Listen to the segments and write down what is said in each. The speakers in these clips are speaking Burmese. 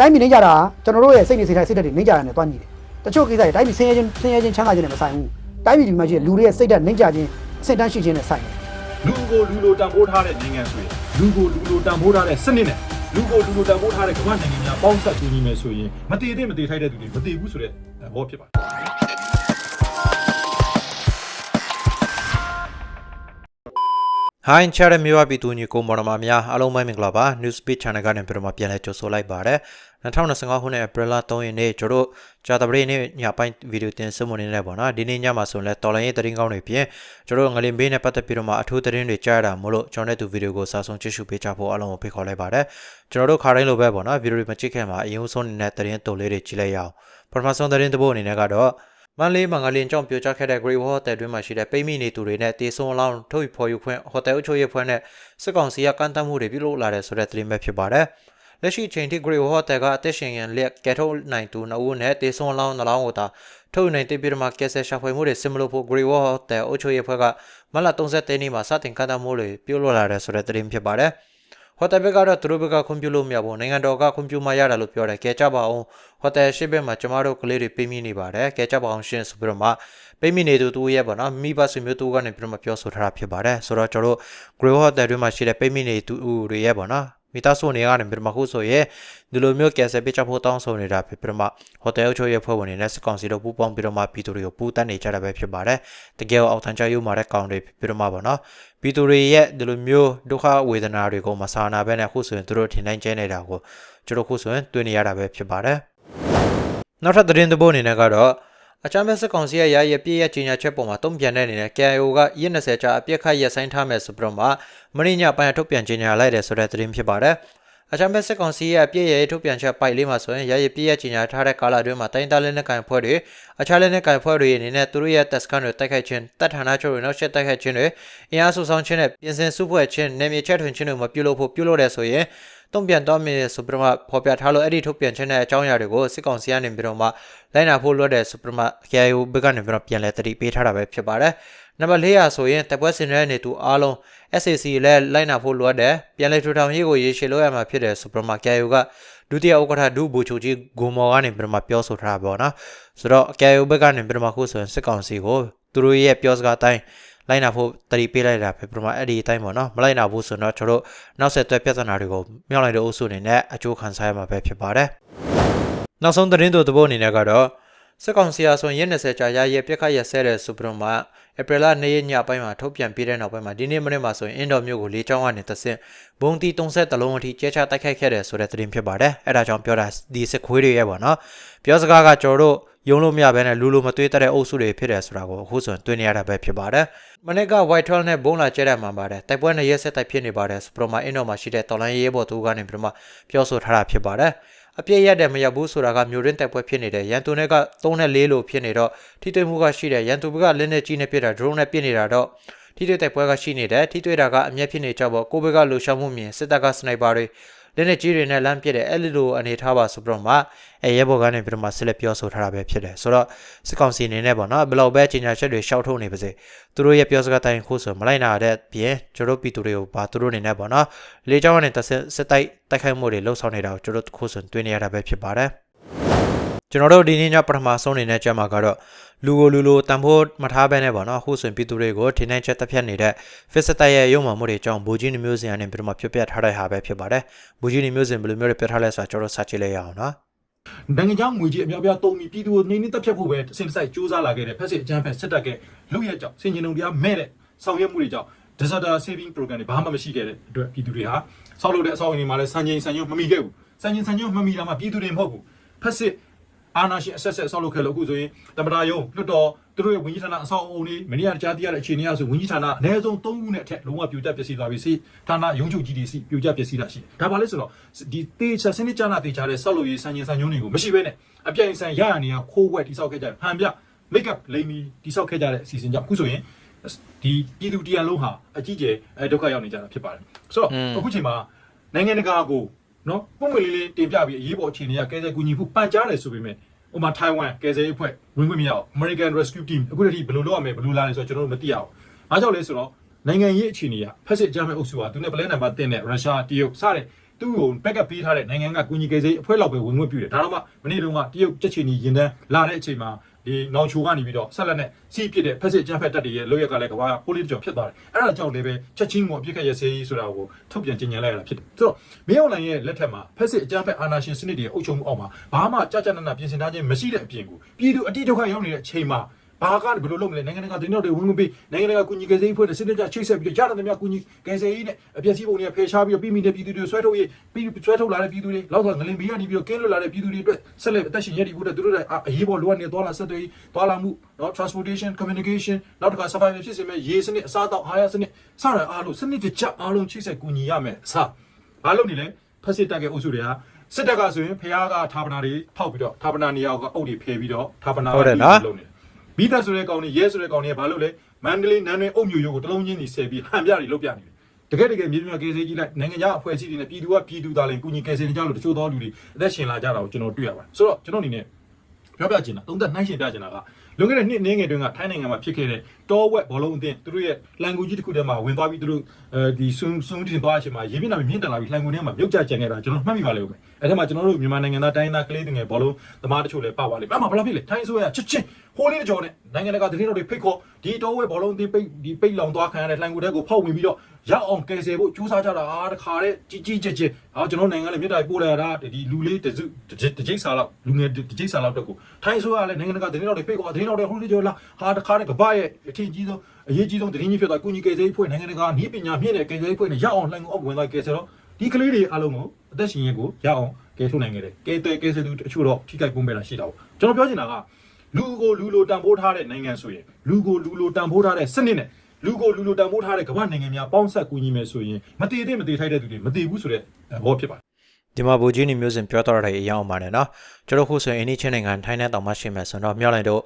တိုင်းပြည်နှိမ့်ကြတာကျွန်တော်တို့ရဲ့စိတ်နေစိတ်တိုင်းစိတ်ဓာတ်တွေနှိမ့်ကြတာနဲ့တွားညီတယ်တချို့ကိစ္စတွေတိုင်းပြည်ဆင်းရဲခြင်းဆင်းရဲခြင်းချမ်းသာခြင်းနဲ့မဆိုင်ဘူးတိုင်းပြည်ဒီမှာရှိတဲ့လူတွေရဲ့စိတ်ဓာတ်နှိမ့်ကြခြင်းအဆင့်တန်းရှိခြင်းနဲ့ဆိုင်တယ်လူကိုလူလိုတန်ဖိုးထားတဲ့နိုင်ငံဆိုရင်လူကိုလူလိုတန်ဖိုးထားတဲ့စနစ်နဲ့လူကိုလူလိုတန်ဖိုးထားတဲ့ကမ္ဘာနိုင်ငံများပေါင်းစပ်ခြင်းကြီးမယ်ဆိုရင်မတည်တဲ့မတည်ထိုက်တဲ့သူတွေမတည်ဘူးဆိုတဲ့ဘောဖြစ်ပါတယ် ဟိုင်းချရမြေဝပြည်သူညီကိုမော်ဒမာများအားလုံးပဲမင်္ဂလာပါ News Speed Channel ကနေပြန်တော့ပြန်လဲကြိုဆိုလိုက်ပါရစေ2025ခုနှစ် April 3ရက်နေ့ကျွန်တော်တို့ဂျာတပရိနေ့ညပိုင်းဗီဒီယိုတင်ဆက်မနေနဲ့ပေါ့နော်ဒီနေ့ညမှာဆိုရင်လဲတော်လိုင်းရေးသတင်းကောင်းတွေပြင်ကျွန်တော်တို့ငလင်ဘေးနဲ့ပတ်သက်ပြီးတော့မှအထူးသတင်းတွေကြားရတာမို့လို့ကျွန်တော်တို့ဗီဒီယိုကိုစာဆုံးကြည့်ရှုပေးကြဖို့အားလုံးကိုဖိတ်ခေါ်လိုက်ပါတယ်ကျွန်တော်တို့ခါတိုင်းလိုပဲပေါ့နော်ဗီဒီယိုမကြည့်ခင်မှာအရင်ဆုံးနေတဲ့သတင်းတိုလေးတွေကြည့်လိုက်ရအောင်ပထမဆုံးသတင်းတစ်ပုဒ်အနေနဲ့ကတော့ မန်လေးမင်္ဂလင်ကြောင့်ပြိုကျခဲ့တဲ့ Great Wall Hotel တွင်းမှာရှိတဲ့ပိတ်မိနေသူတွေနဲ့တေဆုံးလောင်းထုတ်ဖော်ယူခွင့်ဟိုတယ်အုပ်ချုပ်ရေးဖွဲ့နဲ့စစ်ကောင်စီကကန့်သတ်မှုတွေပြုလုပ်လာတဲ့ဆိုတဲ့သတင်းပဲဖြစ်ပါတယ်။လက်ရှိအချိန်ထိ Great Wall Hotel ကအသက်ရှင်ရန်လျက်ကဲထုတ်နိုင်သူနှစ်ဦးနဲ့တေဆုံးလောင်းနှလောင်းကိုသာထုတ်ယူနိုင်တဲ့ပြည်မှာကက်ဆယ်ရှာဖွေမှုတွေဆင်မလို့ဖို့ Great Wall Hotel အုပ်ချုပ်ရေးဖွဲ့ကမလ30တဲနေ့မှာစတင်ကန့်သတ်မှုတွေပြုလုပ်လာတဲ့ဆိုတဲ့သတင်းဖြစ်ပါတယ်။ ဟိုတယ်ဘက်ကတော့သူတို့ဘက်ကခွင့်ပြုလို့မရဘူးနိုင်ငံတော်ကခွင့်ပြုမှရတာလို့ပြောတယ်ကဲကြပါအောင်ဟိုတယ်ရှိဘက်မှာကျမတို့ကလေးတွေပေးမိနေပါတယ်ကဲကြပါအောင်ရှင်ဆိုပြီးတော့မှပေးမိနေသူတူရဲ့ပေါ့နော်မိဘဆွေမျိုးတူကနေပြီးတော့မှပြောဆိုထားတာဖြစ်ပါတယ်ဆိုတော့ကျွန်တော်တို့ Grey Hotel တွေမှာရှိတဲ့ပေးမိနေသူတွေရဲ့ပေါ့နော် မိသားစုတွေကနေပြီးတော့မှခုဆိုရင်ဒီလိုမျိုးကယ်ဆယ်ပေးချဖို့တောင်းဆိုနေတာဖြစ်ပြီးတော့မှဟိုတယ်အချို့ရဲ့ဖွဲ့ဝင်တွေနဲ့စကောင်စီတို့ပူးပေါင်းပြီးတော့မှပြည်သူတွေကိုပူးတတ်နေကြတာပဲဖြစ်ပါတယ်တကယ်အောက်ထန်ချယူมาတဲ့ကောင်တွေဖြစ်ပြီးတော့မှပေါ့နော်ပြည်သူတွေရဲ့ဒီလိုမျိုးဒုက္ခဝေဒနာတွေကိုမဆာနာဘဲနဲ့ခုဆိုရင်သူတို့ထင်တိုင်းကျဲနေတာကိုကျွန်တော်ခုဆိုရင်တွေ့နေရတာပဲဖြစ်ပါတယ်။နောက်ထပ်သတင်းတစ်ပုဒ်အနေနဲ့ကတော့ အချမ်းမဲစစ်ကောင်စီရဲ့ရရဲ့ပြည့်ရဲ့ကြီးညာချက်ပေါ်မှာတုံ့ပြန်တဲ့အနေနဲ့ KIO ကရက်20ကြာအပြစ်ခတ်ရက်ဆိုင်ထားမယ်ဆိုပြီးတော့မှမင်းညပိုင်းထုတ်ပြန်ကြီးညာလိုက်တယ်ဆိုတဲ့သတင်းဖြစ်ပါတယ်။ အချမ်းမဲစစ်ကောင်စီရဲ့အပြည့်ရဲ့ထုတ်ပြန်ချက်ပိုက်လေးမှာဆိုရင်ရရဲ့ပြည့်ရဲ့ကြီးညာထားတဲ့ကာလအတွင်းမှာတိုင်းသားလက်နက်ကိုင်ဖွဲ့တွေအခြားလက်နက်ကိုင်ဖွဲ့တွေအနေနဲ့သူတို့ရဲ့တက်စကန်တွေတိုက်ခိုက်ခြင်းတပ်ဌာနချုပ်တွေနောက်ဆက်တိုက်ခိုက်ခြင်းတွေအင်အားစုဆောင်ခြင်းနဲ့ပြင်ဆင်စုဖွဲ့ခြင်းနယ်မြေချက်ထွင်ခြင်းတွေမပြုလုပ်ဖို့ပြုလုပ်တယ်ဆိုရင်တုံ့ပြန်တော့မယ်ဆိုပြီးတော့မှဖော်ပြထားလို့အဲ့ဒီထုတ်ပြန်ခြင်းနဲ့အကြောင်းအရာတွေကိုစစ်ကောင်စီကနေပြီးတော့မှလိုက်နာဖို့လွှတ်တယ်ဆိုပြီးတော့မှ KIO ဘက်ကနေပြီးတော့ပြန်လဲတတိပေးထားတာပဲဖြစ်ပါတယ် နံပါတ်400ဆိုရင်တပ်ပွဲစင်တဲ့နေသူအားလုံး SAC လည်းလိုက်နာဖို့လိုအပ်တယ်ပြန်လဲထူထောင်ရေးကိုရေရှည်လို့ရမှာဖြစ်တယ်ဆိုပြီးတော့မှ KIO ကဒုတိယဥက္ကဋ္ဌဒုဘူချိုကြီးဂုံမော်ကနေပြီးတော့မှပြောဆိုထားတာပေါ့နော်ဆိုတော့ KIO ဘက်ကနေပြီးတော့မှခုဆိုရင်စစ်ကောင်စီကိုသူတို့ရဲ့ပြောစကားအတိုင်းလိုက်နာဖို့တတိပေးလိုက်တာပဲပြမအဲ့ဒီအတိုင်းပေါ့နော်မလိုက်နာဘူးဆိုတော့ကျွန်တော်တို့နောက်ဆက်တွဲပြဿနာတွေကိုမြောက်လိုက်တဲ့အုပ်စုအနေနဲ့အကျိုးခံစားရမှာပဲဖြစ်ပါတယ်နောက်ဆုံးသတင်းတို့သဘောအနေနဲ့ကတော့ စစ်ကောင်စီအားဆိုရင်20ကြာရရဲ့ပြက်ခတ်ရဆဲတဲ့ဆိုပြီးတော့မှဧပြီလ2ရက်ညပိုင်းမှာထုတ်ပြန်ပြတဲ့နောက်ပိုင်းမှာဒီနေ့မနေ့မှာဆိုရင်အင်ဒိုမြို့ကိုလေးချောင်းကနေတဆင့်ဘုံတီ30တလုံးအထိကျဲချတိုက်ခိုက်ခဲ့တယ်ဆိုတဲ့သတင်းဖြစ်ပါတယ်အဲ့ဒါကြောင့်ပြောတာဒီစစ်ခွေးတွေရဲ့ပေါ့နော်ပြောစကားကကျွန်တော်တို့ယုံလို့မရဘဲနဲ့လူလူမသွေးတက်တဲ့အုပ်စုတွေဖြစ်တယ်ဆိုတာကိုအခုဆိုရင်တွေ့နေရတာပဲဖြစ်ပါတယ်မနေ့က White 12နဲ့ဘုံလာကျဲတဲ့မှာပါတယ်တိုက်ပွဲနဲ့ရက်ဆက်တိုက်ဖြစ်နေပါတယ်စပရိုမာအင်ဒိုမှာရှိတဲ့တော်လိုင်းရေးဘော်သူကနေပြီးတော့မှပြောဆိုထားတာဖြစ်ပါတယ် အပြည့်ရက်တဲ့မရောက်ဘူးဆိုတာကမျိုးရင်းတိုက်ပွဲဖြစ်နေတဲ့ရန်သူတွေက3နဲ့4လို့ဖြစ်နေတော့ထိတွေ့မှုကရှိတယ်ရန်သူကလက်နဲ့ကြီးနဲ့ပြစ်တာ drone နဲ့ပြစ်နေတာတော့ထိတွေ့တိုက်ပွဲကရှိနေတယ်ထိတွေ့တာကအမျက်ဖြစ်နေကြပေါ့ကိုဘက်ကလှူရှောင်းမှုမြင်စစ်တပ်ကစနိုက်ပါတွေ လက်နဲ့ကြီးတွေနဲ့လမ်းပြစ်တယ်အဲ့လိုအနေထားပါဆိုပြီးတော့မှအဲရဲဘော်ကနေပြီးတော့မှဆက်လက်ပြောဆိုထားတာပဲဖြစ်တယ်ဆိုတော့စစ်ကောင်စီအနေနဲ့ပေါ့နော်ဘယ်လောက်ပဲကြီးညာချက်တွေရှောက်ထုတ်နေပါစေသူတို့ရဲ့ပြောစကားတိုင်းခုဆိုမလိုက်နာတဲ့ပြင်ကျွန်တော်တို့ပြည်သူတွေကိုပါသူတို့အနေနဲ့ပေါ့နော်လေကြောင်းကနေတစ်ဆက်စစ်တိုက်တိုက်ခိုက်မှုတွေလှုပ်ဆောင်နေတာကိုကျွန်တော်တို့ခုဆိုတွေ့နေရတာပဲဖြစ်ပါတယ် ကျွန်တော်တို့ဒီနေ့ညပထမဆုံးအနေနဲ့ကြမှာကတော့လူကိုလူလိုတန်ဖိုးမထားဘဲနဲ့ပေါ့နော်အခုဆိုရင်ပြည်သူတွေကိုထင်းနှိုင်းချက်တက်ဖြတ်နေတဲ့ဖစ်စတိုက်ရဲ့ရုံမှမှုတွေအကြောင်းဘူကြီးနှမျိုးစင်အနေပြီးတော့မှပြပြထားတဲ့ဟာပဲဖြစ်ပါတယ်ဘူကြီးနှမျိုးစင်ဘယ်လိုမျိုးတွေပြထားလဲဆိုတာကျွန်တော်စကြည့်လိုက်ရအောင်နော်နိုင်ငံခြားငွေကြီးအများပြားတုံပြီးပြည်သူကိုနှိမ့်နှိမ့်တက်ဖြတ်ဖို့ပဲအစဉ်တစိုက်စူးစမ်းလာခဲ့တဲ့ဖက်စစ်အကြမ်းဖက်စစ်တပ်ကလူရဲကြောင့်စင်ကျင်ုံတရားမဲ့တဲ့ဆောင်ရွက်မှုတွေကြောင့် disaster saving program တွေဘာမှမရှိခဲ့တဲ့အတွက်ပြည်သူတွေဟာဆောက်လုပ်တဲ့အဆောက်အအုံတွေမှာလည်းစံချိန်စံညွှန်းမမီခဲ့ဘူးစံချိန်စံညွှန်းမမီတာမှပြည်သူတွေမဟုတ်ဘူးဖက်စစ် အာနာရှင်အဆက်ဆက်ဆောက်လုပ်ခဲ့လို့အခုဆိုရင်တမတာယုံလွတ်တော်သူတို့ရဲ့ဝန်ကြီးဌာနအဆောက်အအုံတွေမနေ့ကကြားသိရတဲ့အခြေအနေအရဆိုဝန်ကြီးဌာနအနည်းဆုံး3ခုနဲ့အထက်လုံးဝပြိုကျပျက်စီးသွားပြီစီဌာနရုံးချုပ်ကြီးတွေစီပြိုကျပျက်စီးတာရှိတယ်ဒါပါလဲဆိုတော့ဒီတေးချစနစ်ကျနာတေးချတဲ့ဆောက်လုပ်ရေးစံချိန်စံညွှန်းတွေကိုမရှိဘဲနဲ့အပြိုင်ဆိုင်ရရနေရခိုးဝက်တိဆောက်ခဲ့ကြတယ်ဟန်ပြ make up လိမ့်မီတိဆောက်ခဲ့ကြတဲ့အစီအစဉ်ကြောင့်အခုဆိုရင်ဒီပြည်သူတရားလုံးဟာအကြီးကျယ်အဲဒုက္ခရောက်နေကြတာဖြစ်ပါတယ်ဆိုတော့အခုချိန်မှာနိုင်ငံတကာကို နော်ပုံမှန်လေးလေးတင်ပြပြီးအရေးပေါ်အခြေအနေကကဲဆယ်ကူညီမှုပန်ကြားတယ်ဆိုပေမဲ့ဥပမာထိုင်ဝမ်ကဲဆယ်ရေးအဖွဲ့ဝင်ခွင့်မရအောင် American Rescue Team အခုတည်းဘယ်လိုလုပ်ရမလဲဘယ်လိုလာလဲဆိုတော့ကျွန်တော်တို့မသိရအောင်အားကြောင့်လဲဆိုတော့နိုင်ငံရေးအခြေအနေကဖက်စစ်အကြမ်းဖက်အုပ်စုကသူနဲ့ပလဲနံပါတ်1နဲ့ရုရှားတရုတ်စတဲ့သူ့ကို backup ပေးထားတဲ့နိုင်ငံကကူညီကယ်ဆယ်ရေးအဖွဲ့လောက်ပဲဝင်ခွင့်ပြုတယ်ဒါတော့မှမနေ့တုန်းကတရုတ်ချက်ချီနီရင်တန်းလာတဲ့အချိန်မှာ ဒီနောင်ချိုကနေပြီးတော့ဆက်လက်နဲ့စီးပစ်တဲ့ဖက်စစ်ကျန်းဖက်တပ်တွေရဲ့လုပ်ရက်ကလည်းကဘာပိုလီတကြောင်ဖြစ်သွားတယ်အဲ့ဒါကြောင့်လည်းပဲချက်ချင်းကိုအပြစ်ခတ်ရစေးဆိုတာကိုထုတ်ပြန်ကြေညာလိုက်ရတာဖြစ်တယ်ဆိုတော့မင်းအွန်လိုင်းရဲ့လက်ထက်မှာဖက်စစ်အကြမ်းဖက်အာဏာရှင်စနစ်တွေရဲ့အုပ်ချုပ်မှုအောက်မှာဘာမှကြာကြာနာနာပြင်ဆင်ထားခြင်းမရှိတဲ့အပြင်ကိုပြည်သူအတိဒုက္ခရောက်နေတဲ့အချိန်မှာ ဘာကဘယ်လိုလုပ်မလဲနိုင်ငံတကာသတင်းတော်တွေဝင်ဝင်ပြီးနိုင်ငံတကာကူညီကယ်ဆယ်ရေးဖွဲ့တဲ့စစ်တပ်ချိတ်ဆက်ပြီးတော့ကြားတဲ့များကူညီကယ်ဆယ်ရေးနဲ့အပြည့်စည်းပုံတွေကဖယ်ရှားပြီးတော့ပြည်မိတဲ့ပြည်သူတွေဆွဲထုတ်ရေးပြီးဆွဲထုတ်လာတဲ့ပြည်သူတွေလောက်ဆိုငလင်ဘေးကနေပြီးတော့ကင်းလွတ်လာတဲ့ပြည်သူတွေအတွက်ဆက်လက်အသက်ရှင်ရည်တည်ဖို့အတွက်သူတို့တွေအရေးပေါ်လိုအပ်နေတဲ့သွားလာဆက်သွယ်ရေးသွားလာမှုနော် transportation communication နောက်တစ်ခါ survival ဖြစ်စေမဲ့ရေစနစ်အစားအသောက်အားရစနစ်စတဲ့အားလုံးစနစ်တကျအားလုံးချိတ်ဆက်ကူညီရမယ်အစားဘာလို့နေလဲဖက်စစ်တပ်ရဲ့အုပ်စုတွေကစစ်တပ်ကဆိုရင်ဖះကဌာပနာတွေဖောက်ပြီးတော့ဌာပနာနေရာကအုပ်တွေဖယ်ပြီးတော့ဌာပနာဟုတ်တယ်နော်လုပ်နေတယ် မိသက်ဆိုတဲ့ကောင်တွေရဲဆိုတဲ့ကောင်တွေကဘာလို့လဲမန္တလေးနန်းတွင်အုပ်မျိုးရိုးကိုတလုံးချင်းစီဆယ်ပြီးဟန်ပြတွေလုပ်ပြနေတယ်တကယ်တကယ်မြေမြကေစေးကြီးလိုက်နိုင်ငံခြားအဖွဲ့အစည်းတွေနဲ့ပြည်သူကပြည်သူသားလည်းကုညီကေစေးနေကြလို့တချို့သောလူတွေအသက်ရှင်လာကြတာကိုကျွန်တော်တွေ့ရပါတယ်ဆိုတော့ကျွန်တော်အနေနဲ့ပြောပြချင်တာသုံးသက်နှိုင်းရှင်ပြချင်တာကလွန်ခဲ့တဲ့နှစ်နည်းငယ်တွင်ကထိုင်းနိုင်ငံမှာဖြစ်ခဲ့တဲ့ တောဝက်ဘောလုံးအသင်းသူတို့ရဲ့လန်ကူကြီးတစ်ခုတည်းမှာဝင်သွားပြီးသူတို့အဲဒီဆွန်းဆွန်းတင်သွားအချိန်မှာရေပြင်းနာမြင့်တက်လာပြီးလန်ကူထဲမှာမြုပ်ကြကြံခဲ့တာကျွန်တော်မှတ်မိပါလိမ့်မယ်အဲဒါမှကျွန်တော်တို့မြန်မာနိုင်ငံသားတိုင်းသားကလေးတွေငယ်ဘောလုံးသမားတချို့လည်းပါပါလိမ့်မယ်အမှဘာလို့ဖြစ်လဲထိုင်းဆိုရချစ်ချင်းဟိုးလေးတကြောနဲ့နိုင်ငံတကာသတင်းတော်တွေဖိတ်ခေါ်ဒီတောဝက်ဘောလုံးအသင်းပိတ်ဒီပိတ်လောင်သွားခံရတဲ့လန်ကူထဲကိုဖောက်ဝင်ပြီးတော့ရအောင်ကယ်ဆယ်ဖို့ကြိုးစားကြတာအားတခါတဲ့ကြီးကြီးကျယ်ကျယ်အော်ကျွန်တော်နိုင်ငံလည်းမြစ်တာပို့လိုက်ရတာဒီလူလေးတစုတကြိတ်စာလောက်လူငယ်တကြိတ်စာလောက်တက်ကိုထိုင်းဆိုရလည်းနိုင်ငံတကာသတင်းတော်တွေဖိတ်ခေါ်သတင်းတော်တွေဟိုးလေးကြောလာဟာတခါတဲ့ကပရဲ့အထင်ကြီးဆုံးအရေးကြီးဆုံးသတင်းကြီးဖြစ်သွားကုညီကယ်ဆယ်ရေးဖွဲ့နိုင်ငံတကာနည်းပညာမြင့်တဲ့ကယ်ဆယ်ရေးဖွဲ့နဲ့ရအောင်လှန်ကူအောက်ဝင်သွားကယ်ဆယ်တော့ဒီကလေးတွေအားလုံးကိုအသက်ရှင်ရင်ကိုရအောင်ကယ်ထုတ်နိုင်ခဲ့တယ်ကယ်တယ်ကယ်ဆယ်သူတချို့တော့ထိခိုက်ပုံပဲတာရှိတာပေါ့ကျွန်တော်ပြောချင်တာကလူကိုလူလိုတန်ဖိုးထားတဲ့နိုင်ငံဆိုရင်လူကိုလူလိုတန်ဖိုးထားတဲ့စနစ်နဲ့လူကိုလူလိုတန်ဖိုးထားတဲ့ကမ္ဘာနိုင်ငံများပေါင်းဆက်ကူညီမယ်ဆိုရင်မတည်တဲ့မတည်ထိုက်တဲ့သူတွေမတည်ဘူးဆိုတဲ့ဘောဖြစ်ပါတယ်ဒီမှာဘူဂျီနီမျိုးစင်ပြောတော့တဲ့အရာအောင်ပါတယ်နော်ကျွန်တော်ခုဆိုရင်အင်းချင်းနိုင်ငံထိုင်းနဲ့တောင်မှရှိမယ်ဆိုတော့မြောက်လိုက်တော့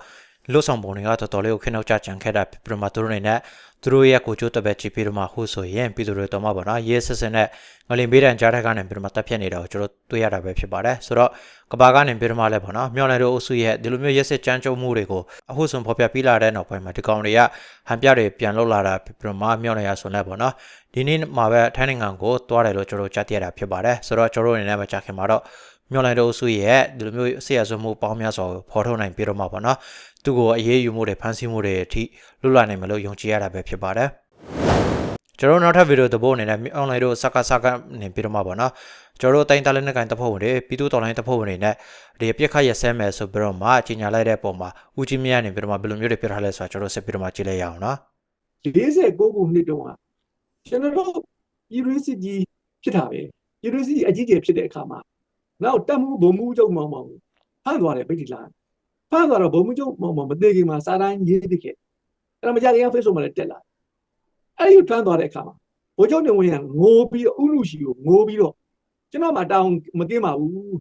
လွတ်ဆောင်ပုံတွေကတော်တော်လေးကိုခင်းနောက်ကြကြံခဲ့တာပြမသူတို့နေနဲ့သူတို့ရဲ့ကိုချိုးတပက်ချီပြီးတော့မှခုဆိုရင်ပြည်သူတွေတော်မှာပေါ့နော်ရဲစစ်စစ်နဲ့ငလင်ပေးတဲ့ကြားထက်ကနေပြီးတော့မှတက်ဖြတ်နေတာကိုကျွန်တော်တွေ့ရတာပဲဖြစ်ပါတယ်ဆိုတော့ကဘာကနေပြီးတော့မှလည်းပေါ့နော်မြောက်လိုက်တော့အုပ်စုရဲ့ဒီလိုမျိုးရဲစစ်ကြမ်းကြုတ်မှုတွေကိုအခုဆိုဖော်ပြပြီးလာတဲ့နောက်ပိုင်းမှာဒီကောင်တွေကဟန်ပြတွေပြန်လောက်လာတာပြီးတော့မှမြောက်နေရဆိုလဲပေါ့နော်ဒီနေ့မှာပဲထိုင်းနိုင်ငံကိုတွားတယ်လို့ကျွန်တော်ကြားသိရတာဖြစ်ပါတယ်ဆိုတော့ကျွန်တော်အနေနဲ့မကြခင်မှာတော့မျောလိုက်တော့စုရဲ့ဒီလိုမျိုးဆရာဆွမှုပေါင်းများစွာကိုဖော်ထုတ်နိုင်ပြီးတော့မှာပေါ့နော် သူ့ကိုအရေးယူမှုတွေဖန်ဆီးမှုတွေအထိလွတ်လပ်နိုင်မလို့ယုံကြည်ရတာပဲဖြစ်ပါတယ်ကျွန်တော်နောက်ထပ်ဗီဒီယိုတစ်ပုဒ်အနေနဲ့ online တို့စကားစကားနေပြီးတော့မှာပေါ့နော်ကျွန်တော်တို့တိုင်းသားလက်နက်ကိုင်တပ်ဖွဲ့ဝင်တွေပြည်သူတော်လိုင်းတပ်ဖွဲ့ဝင်တွေနဲ့ဒီအပြစ်ခတ်ရဆဲမယ်ဆိုပြီးတော့မှကြီးညာလိုက်တဲ့ပုံမှာဦးကြီးမြတ်နေပြီးတော့မှဘယ်လိုမျိုးတွေပြထားလဲဆိုတာကျွန်တော်ဆက်ပြီးတော့မှကြည့်လိုက်ရအောင်နော်49ခုနှစ်တုန်းကကျွန်တော်တို့ university ဖြစ်တာပဲ university အကြီးကျယ်ဖြစ်တဲ့အခါမှာနောက်တက်မှုဘုံမှုချုပ်မောင်မောင်ဖမ်းသွားတယ်ဗိတ်တီလာ ဖမ်းသွားတော့ဘုံမှုချုပ်မောင်မောင်မသေးခင်မှာစာတိုင်းရေးတခဲ့အဲ့ဒါမကြခင် Facebook မှာလည်းတက်လာအဲ့ဒီဖမ်းသွားတဲ့အခါမှာဘိုးချုပ်နေဝင်ကငိုပြီးတော့ဥလူရှိကိုငိုပြီးတော့ကျွန်တော်မှတောင်းမကင်းပါဘူး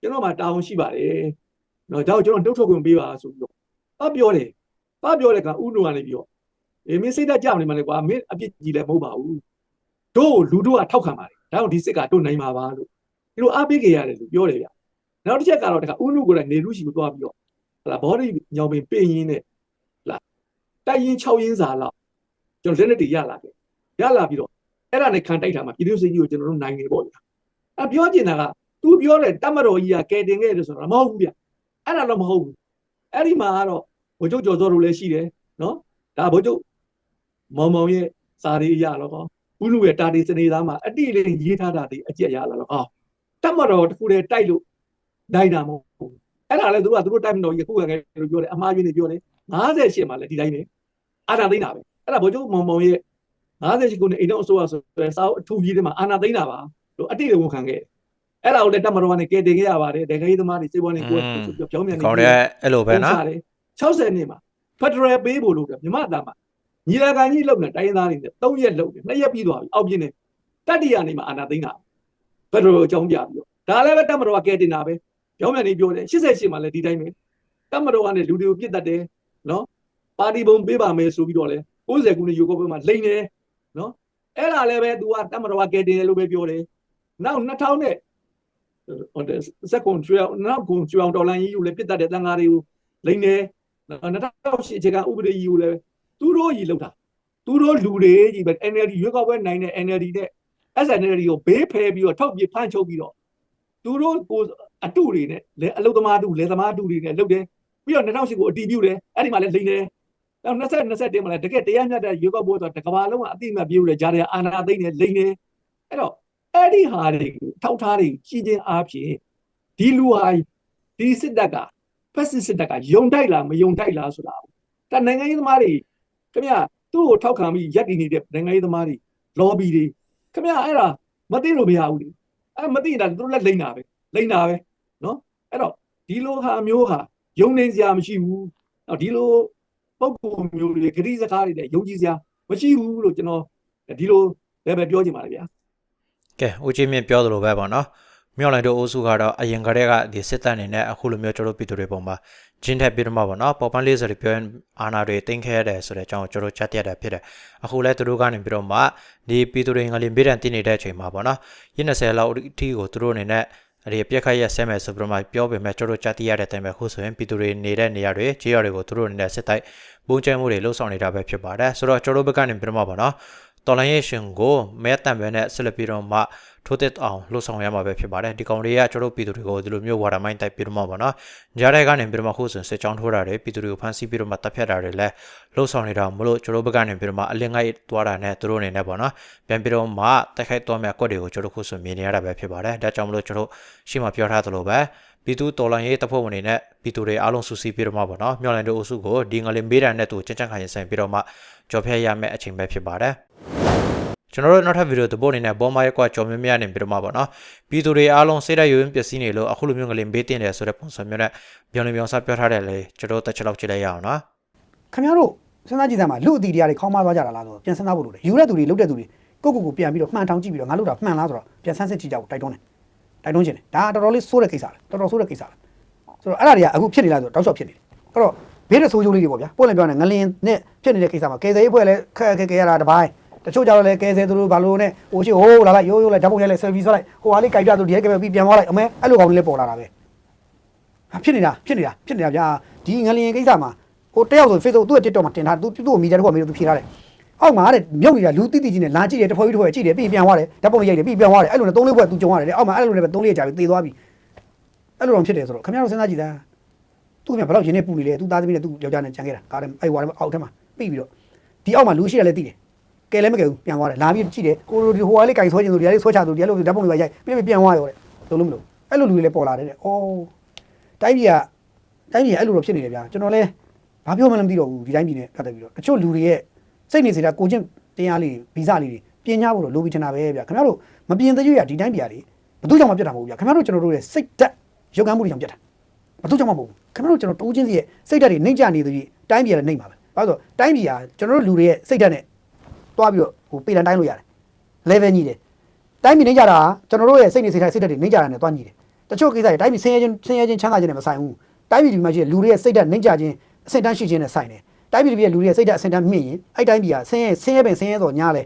ကျွန်တော်မှတောင်းရှိပါတယ်နော်ဒါကိုကျွန်တော်တုတ်ထုတ်ခွင့်ပေးပါဆိုပြီးတော့အပြောတယ်အပြောတဲ့ကဥလူကနေပြီးတော့အေးမင်းစိတ်ဓာတ်ကြောက်နေမှလေကွာမင်းအပြစ်ကြီးလည်းမဟုတ်ပါဘူးတို့လူတို့ကထောက်ခံပါတယ်ဒါကြောင့်ဒီစစ်ကတို့နိုင်မှာပါလို့ဒီလိုအားပေးကြရတယ်လို့ပြောတယ်ဗျနောက်တစ်ချက်ကတော့တခါဥနုကိုလည်းနေလူရှိကိုသွားပြီးတော့ဟ လာဘောဒီညောင်ပင်ပင်ရင်းနဲ့ဟလာတိုက်ရင်6ရင်းစာလောက်ကျွန်တော်လက်နဲ့တည်ရလာတယ်ရလာပြီးတော့အဲ့ဒါနဲ့ခံတိုက်တာမှာပြည်သူစစ်ကြီးကိုကျွန်တော်တို့နိုင်နေပေါ့ဗျအပြောချင်တာက तू ပြောတယ်တတ်မတော်ကြီးကကဲတင်ခဲ့တယ်ဆိုတော့မဟုတ်ဘူးဗျအဲ့ဒါတော့မဟုတ်ဘူးအဲ့ဒီမှာကတော့ဘိုလ်ချုပ်ကျော်စောတို့လည်းရှိတယ်နော်ဒါဘိုလ်ချုပ်မောင်မောင်ရဲ့စာရီအရတော့ကောဥလူရဲ့တာတီစနေသားမှာအတိအလင်းရေးထားတာဒီအကျက်ရလာတော့ဟောတတ်မတော်တစ်ခုတည်းတိုက်လို့နိုင်တာမဟုတ်ဘူး အဲ့ဒါလည်းသူတို့ကသူတို့တိုက်မတော်ကြီးခုကငယ်လို့ပြောတယ်အမှားရင်းနေပြောတယ်58မှာလည်းဒီတိုင်းပဲအာနာသိန်းတာပဲအဲ့ဒါဘိုလ်ချုပ်မောင်မောင်ရဲ့58ခုနှစ်အိမ်တော်အစိုးရဆိုတဲ့စာအုပ်အထူးကြီးတွေမှာအာနာသိန်းတာပါလို့အတိအလင်းဝန်ခံခဲ့အဲ့ဒါကိုလည်းတတ်မတော်ကနေကဲတင်ခဲ့ရပါတယ်တကယ်ကြီးသမားတွေစေဘွားနေကိုယ်ပြောင်းပြန်နေကောင်တွေအဲ့လိုပဲနော်60နှစ်မှာ Federal ပေးဖို့လို့တယ်မြမအတားမှာညီလာခံကြီးလုပ်နေတိုင်းရင်းသားတွေနဲ့3ရက်လုပ်တယ်2ရက်ပြီးသွားပြီအောက်ပြင်းနေတတ္တိယနေမှာအာနာသိန်းတာ Federal အကြောင်းပြပြီးတော့ဒါလည်းပဲတမတော်ကကဲတင်တာပဲ ပြောင်းပြန်နေပြောတယ်88မှာလည်းဒီတိုင်းပဲတမတော်ကနေလူတွေကိုပြစ်တတ်တယ်နော်ပါတီပုံပေးပါမယ်ဆိုပြီးတော့လဲ90ခုနှစ်ယူကောပွဲမှာလိန်တယ်နော်အဲ့ဒါလည်းပဲ तू ကတမတော်ကကဲတင်တယ်လို့ပဲပြောတယ်နောက်2000နဲ့ဟိုစက်ကွန်ကျွေးနောက်ကွန်ကျွေးအောင်ဒေါ်လာကြီးကိုလည်းပြစ်တတ်တဲ့တန်ဃာတွေကိုလိန်တယ်2008အခြေခံဥပဒေကြီးကိုလည်းသူတို့ကြီးလောက်တာသူတို့လူတွေကြီးပဲ NLD ရွေးကောက်ပွဲနိုင်တဲ့ NLD နဲ့ SNL ကိုဘေးဖယ်ပြီးတော့ထောက်ပြဖမ်းချုပ်ပြီးတော့သူတို့ကို အတုတွေနဲ့လေအလုသမားအတုလေသမားအတုတွေနဲ့လုပ်တယ်ပြီးတော့2008ကိုအတီးပြုတ်တယ်အဲ့ဒီမှာလည်းလိမ့်တယ်နောက်20 20တင်းမှာလည်းတကယ်တရားမျှတရွေးကောက်ပွဲဆိုတော့တကဘာလုံးကအတိအမှတ်ပြုတ်တယ်ဂျာတယ်အာနာသိမ့်တယ်လိမ့်တယ်အဲ့တော့အဲ့ဒီဟာတွေကိုထောက်ထားတွေကြီးချင်းအားဖြင့်ဒီလူဟာဒီစစ်တပ်ကဖက်စစ်စစ်တပ်ကယုံတိုက်လားမယုံတိုက်လားဆိုတာဒါနိုင်ငံရေးသမားတွေခင်ဗျသူ့ကိုထောက်ခံပြီးရက်တည်နေတဲ့နိုင်ငံရေးသမားတွေ lobby တွေခင်ဗျအဲ့ဒါမသိလို့မရဘူးလေအဲ့မသိရင်ဒါသူတို့လက်လိမ့်တာပဲလိမ့်တာပဲနော် အဲ့တော့ဒီလိုဟာမျိုးဟာယုံနေစရာမရှိဘူးနော်ဒီလိုပုံပုံမျိုးတွေဂရိစကားတွေနဲ့ယုံကြည်စရာမရှိဘူးလို့ကျွန်တော်ဒီလိုလည်းပဲပြောချင်ပါတယ်ဗျာကဲဦးကြီးမြင့်ပြောသလိုပဲပေါ့နော်မြောက်လိုက်တို့အိုးစုကတော့အရင်ကတည်းကဒီစစ်တပ်အနေနဲ့အခုလိုမျိုးကျွန်တော်တို့ပြည်သူတွေပုံမှာဂျင်းထက်ပြီးတော့မှပေါ့နော်ပေါ်ပန်းလေးဆိုတွေပြောရင်အာနာတွေတင်ခဲရတယ်ဆိုတဲ့အကြောင်းကိုကျွန်တော်ချက်တရတာဖြစ်တယ်အခုလဲသူတို့ကနေပြီးတော့မှဒီပြည်သူတွေငလင်ပေးတန်တင်နေတဲ့အချိန်မှာပေါ့နော်ရင်း20လောက်အထိကိုသူတို့အနေနဲ့ အဲ့ဒီပြက်ခတ်ရက်ဆဲမယ်ဆိုပြီးတော့မှပြောပေမဲ့ကျွန်တော်ချက်တရတဲ့အတိုင်းပဲခုဆိုရင်ပြည်သူတွေနေတဲ့နေရာတွေကြေးရွာတွေကိုသူတို့အနေနဲ့စစ်တိုက်ပုံကျဲမှုတွေလှုပ်ဆောင်နေတာပဲဖြစ်ပါတယ်ဆိုတော့ကျွန်တော်တို့ဘက်ကနေပြီးတော့မှပေါ့နော် တော်လိုင်းရဲ့ရှင်ကိုမဲတံပဲနဲ့ဆက်လက်ပြီးတော့မှထိုးတက်အောင်လှုပ်ဆောင်ရမှာပဲဖြစ်ပါတယ်ဒီကောင်တွေကကျွန်တော်ပြည်သူတွေကိုဒီလိုမျိုးဝါဒမိုင်းတိုက်ပြီးတော့မှပေါ့နော်ကြားတဲ့ကနေပြီးတော့မှခုဆိုစစ်ကြောင်းထိုးတာတွေပြည်သူတွေကိုဖမ်းဆီးပြီးတော့မှတပ်ဖြတ်တာတွေလည်းလှုပ်ဆောင်နေတာမလို့ကျွန်တော်ဘက်ကနေပြီးတော့မှအလင်းငိုက်သွားတာနဲ့သူတို့အနေနဲ့ပေါ့နော်ပြန်ပြီးတော့မှတိုက်ခိုက်သွားမယ့်အကွက်တွေကိုကျွန်တော်ခုဆိုမြင်နေရတာပဲဖြစ်ပါတယ်ဒါကြောင့်မလို့ကျွန်တော်ရှေ့မှာပြောထားသလိုပဲပြည်သူတော်လှန်ရေးတပ်ဖွဲ့ဝင်တွေနဲ့ပြည်သူတွေအားလုံးစုစည်းပြီးတော့မှပေါ့နော်မြောက်လိုင်းတို့အုပ်စုကိုဒီငလင်မေးတံနဲ့သူချင်ချင်ခိုင်ဆိုင်ပြီးတော့မှကြော်ဖြတ်ရမယ့်အချိန်ပဲဖြစ်ပါတယ် ကျွန်တော်တို့နောက်ထပ်ဗီဒီယိုသဘောအနေနဲ့ဘောမရက်ကွာကြော်မြမြနေပြီးတော့မှပေါ့နော်ပြည်သူတွေအားလုံးစိတ်ဓာတ်ယိုယွင်းပျက်စီးနေလို့အခုလိုမျိုးငလင်ဘေးတင်တယ်ဆိုတဲ့ပုံစံမျိုးနဲ့ပြောင်းနေပြောင်းစားပြောထားတယ်လေကျွန်တော်တက်ချက်လောက်ကြည့်လိုက်ရအောင်နော်ခင်ဗျားတို့စဉ်းစားကြည့်စမ်းပါလူအတီတရားတွေခေါင်းမသွားကြတာလားဆိုတော့ပြန်စဉ်းစားဖို့လိုတယ်ယူတဲ့သူတွေလုတ်တဲ့သူတွေကိုကိုကိုပြန်ပြီးတော့မှန်ထောင်ကြည့်ပြီးတော့ငါလုတ်တာမှန်လားဆိုတော့ပြန်ဆန်းစစ်ကြည့်ကြဖို့တိုက်တွန်းတယ်တိုက်တွန်းခြင်းတယ်ဒါတော်တော်လေးဆိုးတဲ့ကိစ္စလားတော်တော်ဆိုးတဲ့ကိစ္စလားဆိုတော့အဲ့ဒါတွေကအခုဖြစ်နေလားဆိုတော့တောက်လျှောက်ဖြစ်နေတယ်အဲ့တော့ဘေးတဲ့ဆိုးကျိုးလေးတွေပေါ့ဗျာပို့လည်းပြောနေငလင်နဲ့ဖြစ်နေတဲ့ကိစ္စမှာကယ်ဆယ်ရေးဖွဲ့လည်းခက်ခက်ခဲရတာတစ်ပိုင်း တချို့ကြတော့လည်းကယ်ဆယ်သူတို့ဘာလို့နဲ့ဟိုရှိဟိုးလာလိုက်ရိုးရိုးလိုက်ဓာတ်ပုံရိုက်လိုက်ဆယ်ဗီဆွလိုက်ဟိုဟာလေးကြိုက်ပြသူဒီကပဲပြီးပြန်သွားလိုက်အမဲအဲ့လိုကောင်လေးလည်းပေါ်လာတာပဲဟာဖြစ်နေတာဖြစ်နေတာဖြစ်နေတာဗျာဒီငလင်ကိစ္စမှာဟိုတယောက်ဆို Facebook သူ့ရဲ့ TikTok မှာတင်ထားသူသူ့ကိုမီဒီယာတစ်ခုကမေးလို့သူဖြေထားတယ်အောက်မှာတဲ့မြုပ်နေတာလူတိတိကြီးနဲ့လာကြည့်တယ်တစ်ဖွဲ့ကြီးတစ်ဖွဲ့ကြည့်တယ်ပြီးပြန်သွားတယ်ဓာတ်ပုံလေးရိုက်တယ်ပြီးပြန်သွားတယ်အဲ့လိုနဲ့သုံးလေးဖွဲ့သူကြုံရတယ်တဲ့အောက်မှာအဲ့လိုနဲ့ပဲသုံးလေးကြာပြီးသေသွားပြီအဲ့လိုတော့ဖြစ်တယ်ဆိုတော့ခင်ဗျားတို့စဉ်းစားကြည့်တာသူ့ကဘယ်တော့ရင်းနေပူနေလဲသူသားသမီးနဲ့သူ့ယောက်ျားနဲ့ကြံခဲ့တာကားတယ်အဲ့ဝါအောက်ထဲမှာပြီးပြီးတော့ဒီအောက်မှာလူရှိတယ်လည်းသိတယ် ကဲလည်းမကဲဘူးပြန်သွားတယ်လာပြီးကြည့်တယ်ကိုလိုဒီဟိုဟာလေးကြိုင်ဆွဲခြင်းဆိုဒီဟာလေးဆွဲချသူဒီဟာလေးဓာတ်ပုံလေးရိုက်ပြီးပြီးပြန်သွားရောတဲ့လုံးလုံးမလို့အဲ့လိုလူတွေလည်းပေါ်လာတယ်တဲ့အော်တိုင်းပြည်ကတိုင်းပြည်ကအဲ့လိုတော့ဖြစ်နေတယ်ဗျာကျွန်တော်လည်းဘာပြောမှလည်းမသိတော့ဘူးဒီတိုင်းပြည်နဲ့ပတ်သက်ပြီးတော့တချို့လူတွေရဲ့စိတ်နေစေတာကိုချင်းတရားလေးတွေဗီဇလေးတွေပြင်ညာဖို့တော့လိုပြီးထင်တာပဲဗျာခင်ဗျားတို့မပြင်သေးရဒီတိုင်းပြည်ကလေဘသူကြောင့်မပြတ်တာမဟုတ်ဘူးဗျာခင်ဗျားတို့ကျွန်တော်တို့ရဲ့စိတ်ဓာတ်ရုပ်ကမ်းမှုတွေကြောင့်ပြတ်တာဘသူကြောင့်မဟုတ်ဘူးခင်ဗျားတို့ကျွန်တော်တိုးချင်းစီရဲ့စိတ်ဓာတ်တွေနှိမ့်ကြနေသေးပြီးတိုင်းပြည်ကလည်းနှိမ့်ပါပဲဘာလို့ဆိုတိုင်းပြည်ကကျွန်တော်တို့လူတွေရဲ့စိတ်ဓာတ်နဲ့ တွားပြီးတော့ဟိုပေတန်တိုင်းလို့ရတယ် level ညီတယ်တိုင်းပြည်နှိမ့်ကြတာကျွန်တော်တို့ရဲ့စိတ်နေစိတ်ဓာတ်စိတ်ဓာတ်တွေနှိမ့်ကြတာနဲ့တွားညီတယ်တချို့ကိစ္စတွေတိုင်းပြည်ဆင်းရဲခြင်းဆင်းရဲခြင်းချမ်းသာခြင်းနဲ့မဆိုင်ဘူးတိုင်းပြည်ဒီမှာရှိတဲ့လူတွေရဲ့စိတ်ဓာတ်နှိမ့်ကြခြင်းအဆင့်တန်းရှိခြင်းနဲ့ဆိုင်တယ်တိုင်းပြည်ပြည်လူတွေရဲ့စိတ်ဓာတ်အဆင့်တန်းမြင့်ရင်အဲ့တိုင်းပြည်ကဆင်းရဲဆင်းရဲပင်ဆင်းရဲတော့ညားလဲ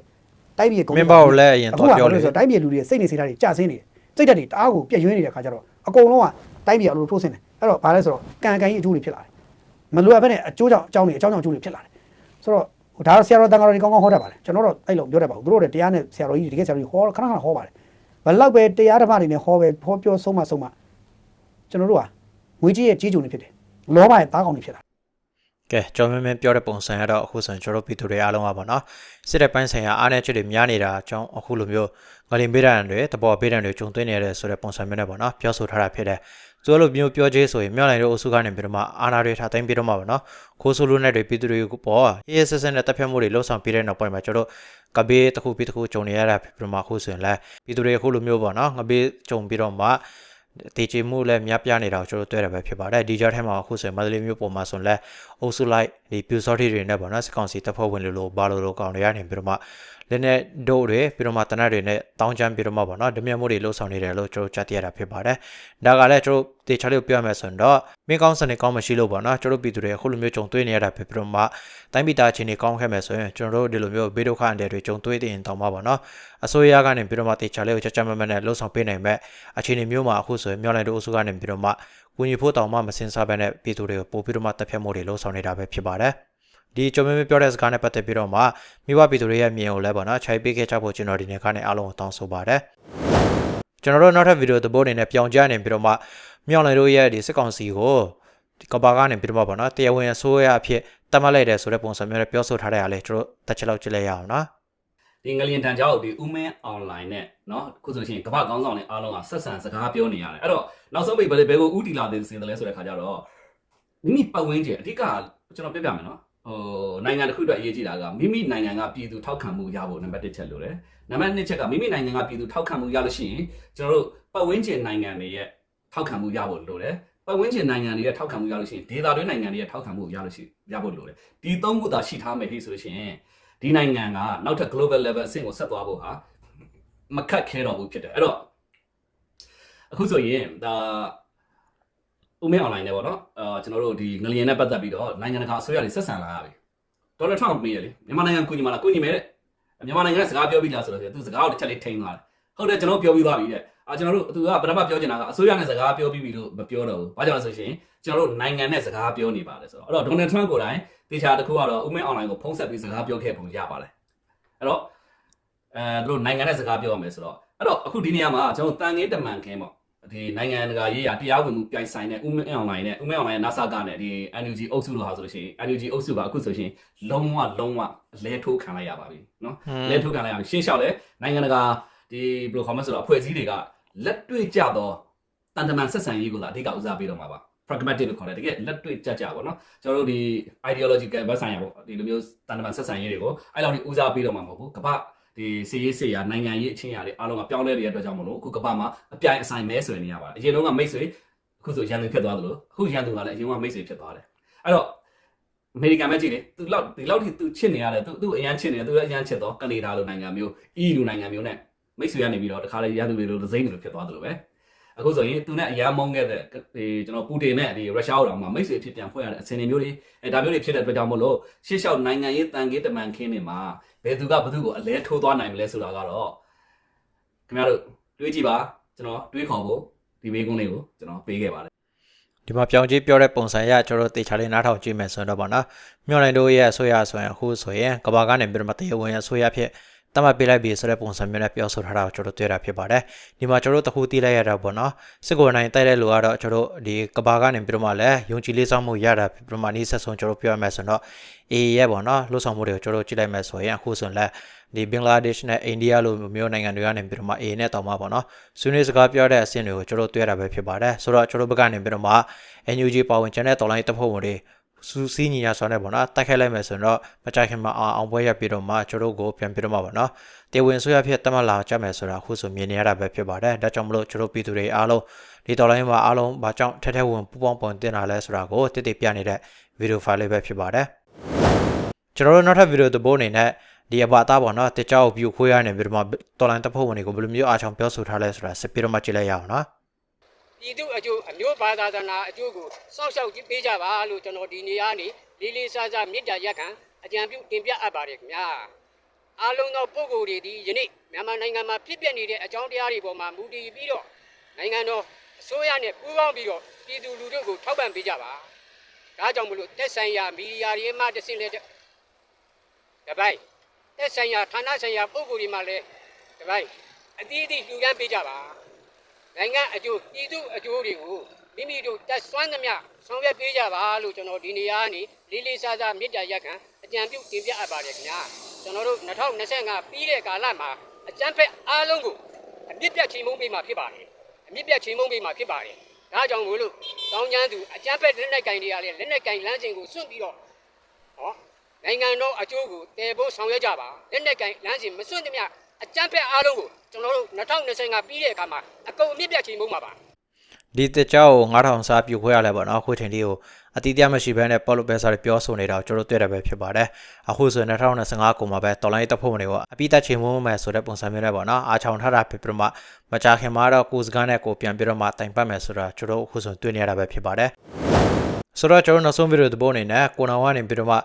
တိုင်းပြည်ကမင်းဘောက်လည်းအရင်အခုတော့ကပြောဘာလေလို့လဲဆိုတော့တိုင်းပြည်လူတွေရဲ့စိတ်နေစိတ်ဓာတ်တွေကျဆင်းနေတယ်စိတ်ဓာတ်တွေတအားကိုပြည့်ရွှင်းနေတဲ့ခါကျတော့အကုန်လုံးကတိုင်းပြည်ကလို့ထိုးဆင်းတယ်အဲ့တော့ဘာလဲဆိုတော့ကံကံကြီးအကျိုးတွေဖြစ်လာတယ်မလိုအပ်ဘဲနဲ့အကျိုးကြောင့်အကြောင်းတွေအကြောင်းကြောင့်အကျိုးတွေဖြစ်လာတယ်ဆိုတော့ ဟိုဒါတော့ဆရာတော်တန်ဃာတော်တွေကောင်းကောင်းဟောတတ်ပါတယ်ကျွန်တော်တော့အဲ့လိုပြောတတ်ပါဘူးသူတို့တွေတရားနဲ့ဆရာတော်ကြီးတကယ်ဆရာတော်ကြီးဟောခဏခဏဟောပါတယ်ဘယ်လောက်ပဲတရားဓမ္မတွေနဲ့ဟောပဲဟောပြောဆုံးမဆုံးမကျွန်တော်တို့ကငွေကြီးရဲ့ကြီးကျုံနေဖြစ်တယ်လောဘရဲ့သားကောင်တွေဖြစ်တာကဲကျော်မင်းမင်းပြောတဲ့ပုံစံကတော့အခုဆိုရင်ကျွန်တော်တို့ပြည်သူတွေအားလုံးပါပေါ့နော်စစ်တဲ့ပိုင်းဆိုင်ရာအားနည်းချက်တွေများနေတာအကြောင်းအခုလိုမျိုးငလင်ပေးတဲ့တွေတဘောပေးတဲ့တွေဂျုံသွင်းနေတဲ့ဆိုတဲ့ပုံစံမျိုးနဲ့ပေါ့နော်ပြောဆိုထားတာဖြစ်တ ယ်သူတို့လိုမျိုးပြောချေးဆိုရင်မြောက်နိုင်တဲ့အုပ်စုကနေပြီးတော့မှအာနာတွေထားတိုင်းပြီးတော့မှပေါ့နော်ခိုးဆိုးလို့နဲ့တွေပြည်သူတွေပေါ်အေးဆက်ဆက်နဲ့တပ်ဖြတ်မှုတွေလှုပ်ဆောင်ပြီးတဲ့နောက်ပိုင်းမှာကျွန်တော်ကဘေးတစ်ခုပြီးတစ်ခုဂျုံနေရတာဖြစ်ပြီးတော့မှအခုဆိုရင်လည်းပြည်သူတွေအခုလိုမျိုးပေါ့နော်ငဘေးဂျုံပြီးတော့မှတေချေမှုလည်းများပြားနေတာကိုကျွန်တော်တွေ့ရပဲဖြစ်ပါတယ်ဒီကြားထဲမှာအခုဆိုရင်မန္တလေးမြို့ပေါ်မှာဆိုရင်လည်းအုပ်စုလိုက်ဒီပြူစောတိတွေနဲ့ပေါ့နော်စကောင်စီတပ်ဖွဲ့ဝင်တွေလို့ဘာလို့လို့ကောင်းတွေရနေပြီးတော့မှ လည်းနဲ့ဒို့တွေပြီးတော့မှတနတ်တွေနဲ့တောင်းချမ်းပြီးတော့မှပေါ့နော်ဓမြတ်မှုတွေလှုပ်ဆောင်နေတယ်လို့ကျွန်တော်ကြားသိရတာဖြစ်ပါတယ်ဒါကလည်းကျွန်တော်တေချာလေးကိုပြောရမယ်ဆိုရင်တော့မင်းကောင်းစနေကောင်းမရှိလို့ပေါ့နော်ကျွန်တော်ပြည်သူတွေအခုလိုမျိုးကြုံတွေ့နေရတာဖြစ်ပြီးတော့မှတိုင်းပြည်သားချင်းတွေကောင်းခဲ့မယ်ဆိုရင်ကျွန်တော်တို့ဒီလိုမျိုးဘေးဒုက္ခအန္တရာယ်တွေကြုံတွေ့တဲ့ရင်တောင်းပါပေါ့နော်အစိုးရကနေပြီးတော့မှတေချာလေးကိုချက်ချက်မမနဲ့လှုပ်ဆောင်ပေးနိုင်မဲ့အခြေအနေမျိုးမှာအခုဆိုရင်မြောက်လိုက်တို့အစိုးရကနေပြီးတော့မှကူညီဖို့တောင်းမှမစင်စားဘဲနဲ့ပြည်သူတွေကိုပို့ပြီးတော့မှတပ်ဖြတ်မှုတွေလှုပ်ဆောင်နေတာပဲဖြစ်ပါတယ် ဒီကြုံမင်းပြောတဲ့စကားနဲ့ပတ်သက်ပြီးတော့မှမိဘပြည်သူတွေရဲ့မြင်ကိုလည်းပေါ့နော်ခြိုက်ပေးခဲ့ကြဖို့ကျွန်တော်ဒီနေ့ကနေအားလုံးကိုတောင်းဆိုပါတယ်ကျွန်တော်တို့နောက်ထပ်ဗီဒီယိုသဘောအနေနဲ့ပြောင်းကြနေပြီးတော့မှမြောင်လယ်တို့ရဲ့ဒီစစ်ကောင်စီကိုဒီကဘာကနေပြီးတော့မှပေါ့နော်တရားဝင်အစိုးရအဖြစ်တတ်မှတ်လိုက်တယ်ဆိုတဲ့ပုံစံမျိုးနဲ့ပြောဆိုထားတဲ့အားလေကျွန်တော်တက်ချက်လောက်ကြည့်လိုက်ရအောင်နော် ဒီငလျင်တန်ကြောက်ဒီဥမင်းအွန်လိုင်းနဲ့เนาะအခုဆိုရှင်ကမ္ဘာကောင်းဆောင်တွေအားလုံးကဆက်ဆံစကားပြောနေရတယ်အဲ့တော့နောက်ဆုံးပိတ်ဘယ်ဘယ်ကိုဥတီလာတဲ့စင်တယ်လဲဆိုတဲ့ခါကျတော့မိမိပတ်ဝန်းကျင်အဓိကကျွန်တော်ပြပြမယ်နော် ဟိုနိုင်ငံတစ်ခုအတွက်အရေးကြီးတာကမိမိနိုင်ငံကပြည်သူထောက်ခံမှုရဖို့နံပါတ်1ချက်လို့တယ်နံပါတ်2ချက်ကမိမိနိုင်ငံကပြည်သူထောက်ခံမှုရလို့ရှိရင်ကျွန်တော်တို့ပတ်ဝန်းကျင်နိုင်ငံတွေရဲ့ထောက်ခံမှုရဖို့လိုတယ်ပတ်ဝန်းကျင်နိုင်ငံတွေရဲ့ထောက်ခံမှုရလို့ရှိရင်ဒေသတွင်းနိုင်ငံတွေရဲ့ထောက်ခံမှုရလို့ရှိရဖို့လိုတယ်ဒီသုံးခုသာရှိထားမယ်ဟိဆိုလို့ရှိရင်ဒီနိုင်ငံကနောက်ထပ် global level အဆင့်ကိုဆက်သွားဖို့ဟာမခက်ခဲတော့ဘူးဖြစ်တယ်အဲ့တော့အခုဆိုရင်ဒါ ဦးမင်း online နဲ့ပေါ့နော်အာကျွန်တော်တို့ဒီငလျင်နဲ့ပတ်သက်ပြီးတော့နိုင်ငံတကာအစိုးရတွေဆက်ဆံလာရပြီဒေါ်နယ်ထရမ့်မေးရလေမြန်မာနိုင်ငံကုညီမလားကုညီမယ်တဲ့မြန်မာနိုင်ငံကစကားပြောပြီးလားဆိုတော့သူစကားကိုတစ်ချက်လေးထိန်းသွားတယ်ဟုတ်တယ်ကျွန်တော်ပြောပြီးသွားပြီတဲ့အာကျွန်တော်တို့သူကပထမပြောချင်တာကအစိုးရနဲ့စကားပြောပြီးပြီလို့မပြောတော့ဘူးဘာကြောင့်လဲဆိုရှင်ကျွန်တော်တို့နိုင်ငံနဲ့စကားပြောနေပါတယ်ဆိုတော့အဲ့တော့ဒေါ်နယ်ထရမ့်ကိုယ်တိုင်တေချာတစ်ခုကတော့ဥမင်း online ကိုဖုံးဆက်ပြီးစကားပြောခဲ့ပုံရပါတယ်အဲ့တော့အဲသူတို့နိုင်ငံနဲ့စကားပြောရမယ်ဆိုတော့အဲ့တော့အခုဒီနေရာမှာကျွန်တော်တန်ငင်းတမန်ခင်းပေါ့ ဒီနိုင်ငံတကာရေးရာတရားဝင်မှုပြိုင်ဆိုင်တဲ့ဥမင်း online နဲ့ဥမင်း online ရဲ့ NASA ကနဲ့ဒီ NUG အုပ်စုလို့ဟာဆိုလို့ရှိရင် NUG အုပ်စုကအခုဆိုရှင်လုံးဝလုံးဝလဲထိုးခံလိုက်ရပါပြီเนาะလဲထိုးခံလိုက်ရပြီရှင်းလျှောက်လဲနိုင်ငံတကာဒီဘယ်လိုခေါ်မလဲဆိုတော့အဖွဲ့အစည်းတွေကလက်တွေ့ကြတော့တန်တမန်ဆက်ဆံရေးကိုသာအဓိကဦးစားပေးတော့မှာပါ pragmatic လို့ခေါ်တယ်တကယ်လက်တွေ့ကြကြပေါ့နော်ကျွန်တော်တို့ဒီ ideological ဘက်ဆိုင်ရာပေါ့ဒီလိုမျိုးတန်တမန်ဆက်ဆံရေးတွေကိုအဲ့လောက်ဒီဦးစားပေးတော့မှာမဟုတ်ဘူးကမ္ဘာ ဒီစီရေးစေရာနိုင်ငံရေးအချင်းရာတွေအားလုံးကပြောင်းလဲနေတဲ့အတွက်ကြောင့်မလို့အခုကမ္ဘာမှာအပြိုင်အဆိုင်မဲဆွေနေရပါတယ်အရင်တုန်းကမိတ်ဆွေအခုဆိုရန်သူဖြစ်သွားသလိုအခုရန်သူကလည်းအရင်ကမိတ်ဆွေဖြစ်သွားတယ်အဲ့တော့အမေရိကန်ပဲကြည့်လေသူလောက်ဒီလောက်ထိသူချစ်နေရတယ်သူသူအရန်ချစ်နေတယ်သူလည်းအရန်ချစ်တော့ကနေဒါလိုနိုင်ငံမျိုး EU လိုနိုင်ငံမျိုးနဲ့မိတ်ဆွေကနေပြီးတော့တခါလေရန်သူတွေလိုဒဇိမ့်တွေလိုဖြစ်သွားသလိုပဲ အခုဆိုရင်သူနဲ့အရန်မုန်းခဲ့တဲ့ဒီကျွန်တော်ပူတင်နဲ့ဒီရုရှားတို့မှာမိတ်ဆွေဖြစ်ပြန်ဖွဲ့ရတဲ့အစင်တွေမျိုးတွေအဲဒါမျိုးတွေဖြစ်တဲ့အတွက်ကြောင့်မို့လို့ရှေ့လျှောက်နိုင်ငံရေးတန်ကြီးတမန်ခင်းတွေမှာဘယ်သူကဘယ်သူကိုအလဲထိုးသွားနိုင်မလဲဆိုတာကတော့ခင်ဗျားတို့တွေးကြည့်ပါကျွန်တော်တွေးခေါ်ဖို့ဒီမေးခွန်းလေးကိုကျွန်တော်ပေးခဲ့ပါတယ်ဒီမှာပြောင်းကြီးပြောတဲ့ပုံစံအရကျွန်တော်တို့တေချာလေးနားထောင်ကြည့်မယ်ဆိုရင်တော့ပေါ့နော်မြို့နိုင်တို့ရဲ့အစိုးရဆိုရင်အခုဆိုရင်ကဘာကနေပြီးတော့မတရားဝင်အစိုးရဖြစ် တတ်မှတ်ပေးလိုက်ပြီဆိုတဲ့ပုံစံမျိုးနဲ့ပြောဆိုထားတာကိုကျွန်တော်တွေ့တာဖြစ်ပါတယ်ဒီမှာကျွန်တော်တို့တခုသိလိုက်ရတာပေါ့နော်စစ်ကိုနိုင်တိုက်တဲ့လူကတော့ကျွန်တော်တို့ဒီကဘာကနေပြီးတော့မှလည်းယုံကြည်လေးဆောင်မှုရတာပြီးတော့မှနီးဆက်ဆုံးကျွန်တော်ပြောရမယ်ဆိုတော့ A ရဲ့ပေါ့နော်လှုပ်ဆောင်မှုတွေကိုကျွန်တော်တို့ကြည့်လိုက်မယ်ဆိုရင်အခုဆိုရင်လည်းဒီဘင်္ဂလားဒေ့ရှ်နဲ့အိန္ဒိယလိုမျိုးနိုင်ငံတွေကနေပြီးတော့မှ A နဲ့တောင်မှပေါ့နော်ဆွေးနွေးစကားပြောတဲ့အဆင့်တွေကိုကျွန်တော်တို့တွေ့ရတာပဲဖြစ်ပါတယ်ဆိုတော့ကျွန်တော်တို့ဘက်ကနေပြီးတော့မှ NUG ပါဝင်ချန်တဲ့တော်လိုင်းတပ်ဖွဲ့ဝင်တွေ စူးစီးညီညာဆောင်နေပေါ့နော်တိုက်ခိုက်လိုက်မယ်ဆိုတော့မကြိုက်ခင်မှာအောင်အောင်ပွဲရပြီးတော့မှကျွန်တော်တို့ကိုပြန်ပြီးတော့မှပေါ့နော်တေဝင်ဆိုရဖြစ်တတ်မှတ်လာကြမယ်ဆိုတာအခုဆိုမြင်နေရတာပဲဖြစ်ပါတယ်ဒါကြောင့်မလို့ကျွန်တော်ပြည်သူတွေအားလုံးဒီတော်လိုင်းမှာအားလုံးဘာကြောင့်ထက်ထက်ဝင်ပူပေါင်းပုံတင်လာလဲဆိုတာကိုတိတိပြနေတဲ့ဗီဒီယိုဖိုင်လေးပဲဖြစ်ပါတယ်ကျွန်တော်တို့နောက်ထပ်ဗီဒီယိုသဘောအနေနဲ့ဒီအပါအသားပေါ့နော်တကြောက်ပြူခွေးရနေပြီးတော့မှတော်လိုင်းတပ်ဖွဲ့ဝင်တွေကိုဘယ်လိုမျိုးအားချောင်ပြောဆိုထားလဲဆိုတာစပြီးတော့မှကြည့်လိုက်ရအောင်နော် ပြည်သူအကျိုးအမျိုးဘာသာသနာအကျိုးကိုစောင့်ရှောက်ပေးကြပါလို့ကျွန်တော်ဒီနေရာနေလေးလေးစားစားမေတ္တာရက်ခံအကြံပြုတင်ပြအပ်ပါတယ်ခင်ဗျာအားလုံးသောပုဂ္ဂိုလ်တွေဒီယနေ့မြန်မာနိုင်ငံမှာဖြစ်ပျက်နေတဲ့အကြောင်းတရားတွေပေါ်မှာမူတည်ပြီးတော့နိုင်ငံတော်အစိုးရနဲ့ပူးပေါင်းပြီးတော့ပြည်သူလူထုကိုထောက်ပံ့ပေးကြပါဒါကြောင့်မလို့တက်ဆိုင်ရာမီဒီယာတွေမှတဆင့်လက်တပိုင်းတက်ဆိုင်ရာဌာနဆိုင်ရာပုဂ္ဂိုလ်တွေမှလည်းတပိုင်းအသီးအသီးလှူဒန်းပေးကြပါ နိုင်ငံအကျိုးပြည်သူအကျိုးတွေကိုမိမိတို့တက်ဆွမ်းသမျှဆောင်ရွက်ပေးကြပါလို့ကျွန်တော်ဒီနေရာကနေလေးလေးစားစားမေတ္တာရက်ခံအကြံပြုတင်ပြအပ်ပါတယ်ခင်ဗျာကျွန်တော်တို့2025ပြီးတဲ့ကာလမှာအကြံဖက်အားလုံးကိုအမြင့်ပြတ်ချိန်မုံပေးမှာဖြစ်ပါတယ်အမြင့်ပြတ်ချိန်မုံပေးမှာဖြစ်ပါတယ်ဒါကြောင့်မို့လို့တောင်းကျမ်းသူအကြံဖက်လက်နက်ကင်တွေကလည်းလက်နက်ကင်လမ်းစဉ်ကိုစွန့်ပြီးတော့ဟောနိုင်ငံတော်အကျိုးကိုတည်ဖို့ဆောင်ရွက်ကြပါလက်နက်ကင်လမ်းစဉ်မစွန့်သမျှ အကြံဖက်အားလုံးကိုကျွန်တော်တို့2025ပြီးတဲ့အခါမှာအကုန်အမြင့်ပြတ်ချိန်မုံမှာပါဒီတကြောကို9000စားပြုတ်ခွဲရလဲပေါ့နော်အခုချိန်လေးကိုအတိအကျမရှိဘဲနဲ့ပေါ်လို့ပဲစားတွေပြောဆိုနေတာကိုကျွန်တော်တို့တွေ့ရပဲဖြစ်ပါတယ်အခုဆိုရင်2025ကိုမှာပဲတော်လိုင်းတပ်ဖွဲ့ဝင်တွေကိုအပိသက်ချိန်မုံမယ်ဆိုတဲ့ပုံစံမျိုးနဲ့ပေါ့နော်အားချောင်ထားတာဖြစ်ပြီးတော့မှမကြခင်မှာတော့ကိုစကားနဲ့ကိုပြန်ပြီးတော့မှတိုင်ပတ်မယ်ဆိုတာကျွန်တော်အခုဆိုတွေ့နေရတာပဲဖြစ်ပါတယ် ဆိုတော့ကျွန်တော်နောက်ဆုံးဗီဒီယိုသဘောအနေနဲ့ကိုနာဝကနေပြီးတော့မှ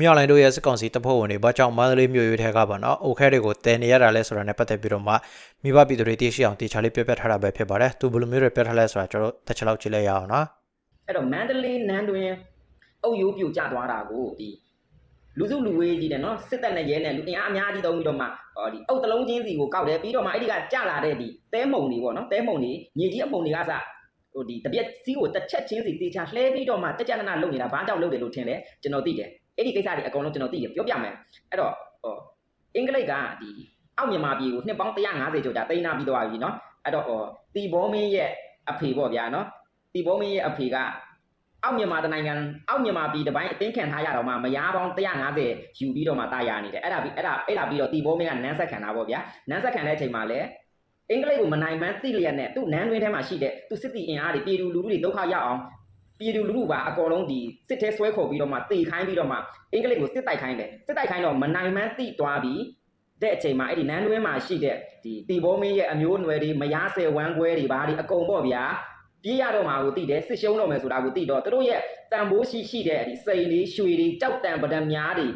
မြောက်လိုင်းတို့ရဲ့စစ်ကောင်စီတပ်ဖွဲ့ဝင်တွေဘာကြောင့်မန္တလေးမြို့ရွေးထဲကပါနော်အိုခဲတွေကိုတည်နေရတာလဲဆိုတာနဲ့ပတ်သက်ပြီးတော့မှမိဘပြည်သူတွေသိရှိအောင်တေချာလေးပြပြထားတာပဲဖြစ်ပါတယ်သူဘယ်လိုမျိုးတွေပြထားလဲဆိုတာကျွန်တော်တစ်ချက်လောက်ကြည့်လိုက်ရအောင်နော်အဲ့တော့မန္တလေးနန်းတွင်အုပ်ရိုးပြိုကျသွားတာကိုဒီလူစုလူဝေးကြီးတယ်နော်စစ်တပ်နဲ့ရဲနဲ့လူအင်အားအများကြီးတုံးပြီးတော့မှဟောဒီအုတ်တလုံးချင်းစီကိုကောက်တယ်ပြီးတော့မှအဲ့ဒီကကြလာတဲ့ဒီတဲမုံတွေပေါ့နော်တဲမုံတွေမြေကြီးအမုံတွေကစ ဟိုဒီတပြက်စီးကိုတစ်ချက်ချင်းစီတေချာလှဲပြီးတော့မှတက်ကြနနလုပ်နေတာဘာကြောင့်လုပ်တယ်လို့ထင်လဲကျွန်တော်သိတယ်အဲ့ဒီကိစ္စတွေအကုန်လုံးကျွန်တော်သိတယ်ပြောပြမယ်အဲ့တော့ဟောအင်္ဂလိပ်ကဒီအောက်မြန်မာပြည်ကိုနှစ်ပေါင်း150ကျော်ကြာတိန်းနာပြီးသွားပြီနော်အဲ့တော့ဟောတီဘောမင်းရဲ့အဖေပေါ့ဗျာနော်တီဘောမင်းရဲ့အဖေကအောက်မြန်မာတနိုင်ငံအောက်မြန်မာပြည်တစ်ပိုင်းအသိခံထားရတော့မှမရားပေါင်း150ယူပြီးတော့မှတာယာနေတယ်အဲ့ဒါပြီးအဲ့ဒါအဲ့ဒါပြီးတော့တီဘိုးမင်းကနန်းဆက်ခံတာပေါ့ဗျာနန်းဆက်ခံတဲ့အချိန်မှာလည်း အင်္ဂလိပ်ကိုမနိုင်မှန်းသိလျက်နဲ့သူ့နန်းတွင်းထဲမှာရှိတဲ့သူစစ်တီအင်အားတွေပြည်သူလူထုတွေဒုက္ခရောက်အောင်ပြည်သူလူထုပါအကောလုံးဒီစစ်ထဲဆွဲခေါ်ပြီးတော့မှတေခိုင်းပြီးတော့မှအင်္ဂလိပ်ကိုစစ်တိုက်ခိုင်းတယ်စစ်တိုက်ခိုင်းတော့မနိုင်မှန်းသိသွားပြီးတဲ့အချိန်မှာအဲ့ဒီနန်းတွင်းမှာရှိတဲ့ဒီတီဘိုးမင်းရဲ့အမျိုးအနွယ်တွေမရားဆယ်ဝမ်းခွဲတွေဘာတွေအကုန်ပေါ့ဗျာပြေးရတော့မှာကိုသိတယ်စစ်ရှုံးတော့မယ်ဆိုတာကိုသိတော့သူတို့ရဲ့တန်ဖိုးရှိရှိတဲ့ဒီစိန်လေးရွှေလေးကြောက်တံပဒံများတွေ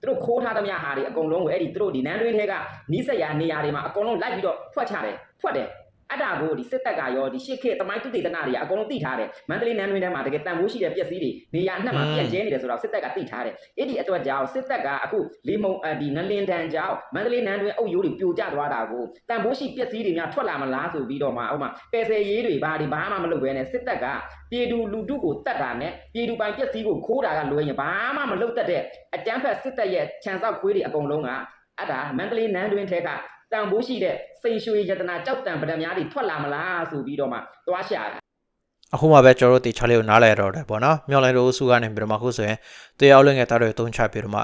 သူတို့ခိုးထားသမျှဟာတွေအကုန်လုံးကိုအဲ့ဒီသူတို့ဒီနန်းတွင်းထဲကနီးစက်ရနေရာတွေမှာအကုန်လုံးလိုက်ပြီးတော့ဖွက်ချတယ်ဖွက်တယ် အဲ့ဒါကိုဒီစစ်တပ်ကရောဒီရှစ်ခေတ်တမိုင်းသူတေသနာတွေကအကုန်လုံးသိထားတယ်မန္တလေးနန်းတွင်းထဲမှာတကယ်တန်ဖိုးရှိတဲ့ပျက်စီးတွေနေရာအနှံ့မှာပြန့်ကျဲနေတယ်ဆိုတော့စစ်တပ်ကသိထားတယ်အဲ့ဒီအတွက်ကြောင့်စစ်တပ်ကအခုလီမုံအဒီငလင်တန်ကြောင့်မန္တလေးနန်းတွင်းအုပ်ရိုးတွေပြိုကျသွားတာကိုတန်ဖိုးရှိပျက်စီးတွေများထွက်လာမလားဆိုပြီးတော့မှဥပမာပယ်ဆယ်ရေးတွေဘာတွေဘာမှမလုပ်ဘဲနဲ့စစ်တပ်ကပြည်သူလူထုကိုတတ်တာနဲ့ပြည်သူပိုင်ပစ္စည်းကိုခိုးတာကလွယ်ရင်ဘာမှမလုပ်တတ်တဲ့အတန်းဖက်စစ်တပ်ရဲ့ခြံစောက်ခွေးတွေအကုန်လုံးကအဲ့ဒါမန္တလေးနန်းတွင်ထဲက တန်ဖိုးရှိတဲ့စိန်ရွှေယတနာကြောက်တံပဒံများတွေထွက်လာမလားဆိုပြီးတော့မှသွားရှာတာအခုမှပဲကျွန်တော်တို့တေချာလေးကိုနားလည်တော့တယ်ပေါ့နော်မျော်လင့်လို့အစုကနေပြီးတော့မှအခုဆိုရင်တရားလုံးငယ်သားတွေတုံးချပြီးတော့မှ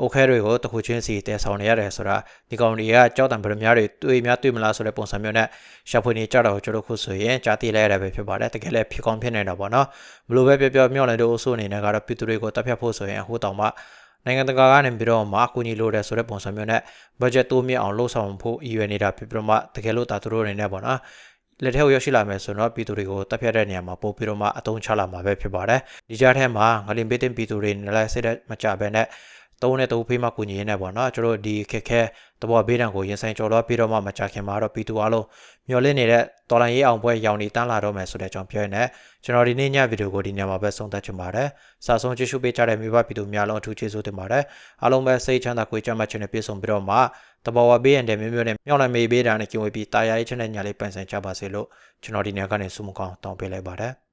အိုခဲတွေကိုတခုချင်းစီတဲဆောင်နေရတယ်ဆိုတာဒီကောင်တွေကကြောက်တံပရမများတွေတွေ့များတွေ့မလားဆိုတဲ့ပုံစံမျိုးနဲ့ရှာဖွေနေကြတော့ကျွန်တော်ခုဆိုရင်ကြားသိလိုက်ရတာပဲဖြစ်ပါတယ်တကယ်လည်းဖြစ်ကောင်းဖြစ်နေတာပေါ့နော်ဘလို့ပဲပြောပြောမျော်လင့်လို့အစုအနေနဲ့ကတော့ပြည်သူတွေကိုတပ်ဖြတ်ဖို့ဆိုရင်အခုတောင်မှ နိုင်ငံတကာကနေပြီးတော့မှအကူအညီလိုတယ်ဆိုတဲ့ပုံစံမျိုးနဲ့ budget တိုးမြင့်အောင်လှုပ်ဆောင်ဖို့ရည်ရွယ်နေတာဖြစ်ပြီးတော့မှတကယ်လို့တာသူတို့အနေနဲ့ပေါ့နော်လက်ထဲကိုရောက်ရှိလာမယ်ဆိုတော့ပြည်သူတွေကိုတပ်ဖြတ်တဲ့နေရာမှာပို့ပြီးတော့မှအသုံးချလာမှာပဲဖြစ်ပါတယ်ဒီကြားထဲမှာငလင်ပေးတဲ့ပြည်သူတွေနဲ့လည်းစိတ်သက်မကြဘဲနဲ့တုံးနဲ့တုံးဖေးမှကူညီရင်းနဲ့ပေါ့နော်ကျွန်တော်ဒီခက်ခဲ တဘောဘေးဒဏ်ကိုရင်ဆိုင်ကြော်တော့ပြီးတော့မှမကြခင်မှာတော့ပြည်သူအလုံးမျော်လင့်နေတဲ့တော်လိုင်းရေးအောင်ပွဲရောင်နေတန်းလာတော့မယ်ဆိုတဲ့အကြောင်းပြောရင်းနဲ့ကျွန်တော်ဒီနေ့ညဗီဒီယိုကိုဒီညမှာပဲဆုံးသက်ချင်ပါတယ်စာဆုံးကြည့်ရှုပေးကြတဲ့မိဘပြည်သူများလုံးအထူးကျေးဇူးတင်ပါတယ်အားလုံးပဲစိတ်ချမ်းသာကိုကြမ်းမှချင်တဲ့ပြေဆုံးပြီးတော့မှတဘောဝဘေးရန်တဲ့မျိုးမျိုးနဲ့မြောက်နိုင်မေးပေးတာနဲ့ကြုံဝေးပြီးတာယာရေးချင်တဲ့ညာလေးပန်ဆင်ကြပါစေလို့ကျွန်တော်ဒီနေ့ကနေဆုမကောင်းတောင်းပေးလိုက်ပါတယ်